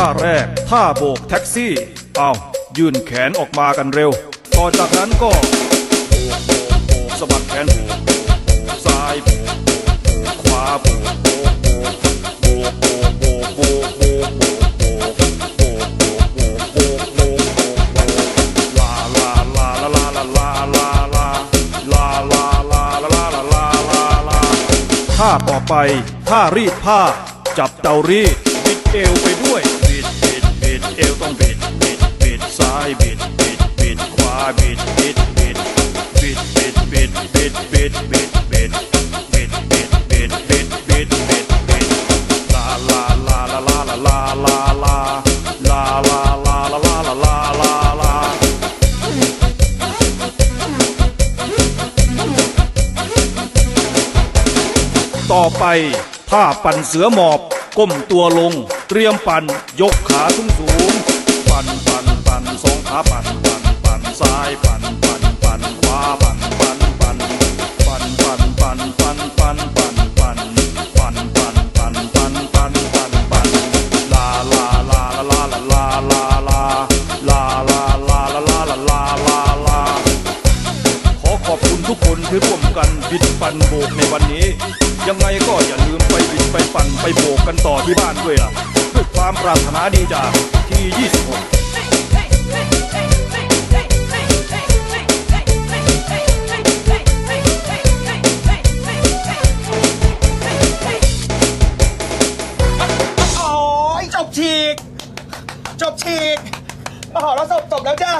ท่าแรก ท่าโบกแท็กซี่ เอายื่นแขนออกมากันเร็ว ต่อจากนั้นก็สะบัดแขนโบกซ้ายโบกขวาโบกโบกโบกโบกโบกโบกท่าต่อไป ท่ารีดผ้า จับเตารีดติดเอวไปด้วยายบิดบิดบิดขวาบิดบิดบิดบิดบิดบิดบิดบิดบิดบิดบิดบิดบิดบิดบิดบิดบิดลาลาลาลาลาลาลาลาลาลาลาลาลาลาลาลาลาลาต่อไปท่าปั่นเสือหมอบ ก้มตัวลง เตรียมปั่น ยกขาสูงสูง ปั่นปั่น สองขาปั่นปั่นปั่นซ้ายปั่นปั่นปั่นขวาปั่นปั่นปั่นปั่นปั่นปั่นปั่นปั่นปั่นปั่นปั่นปั่นปั่นปั่นปั่นปั่นปั่นลาลาลาลาลาลาลาลาลาลาลาลาลาลาลาลาลาลาขอขอบคุณทุกคนที่ร่วมกันบิดปั่นโบกในวันนี้ ยังไงก็อย่าลืมไปบิดไปปั่นไปโบกกันต่อที่บ้านด้วยล่ะด้วยความปรารถนาดีจากที่ 26 ฉีก จบฉีกมหเราจบจบแล้วจ้า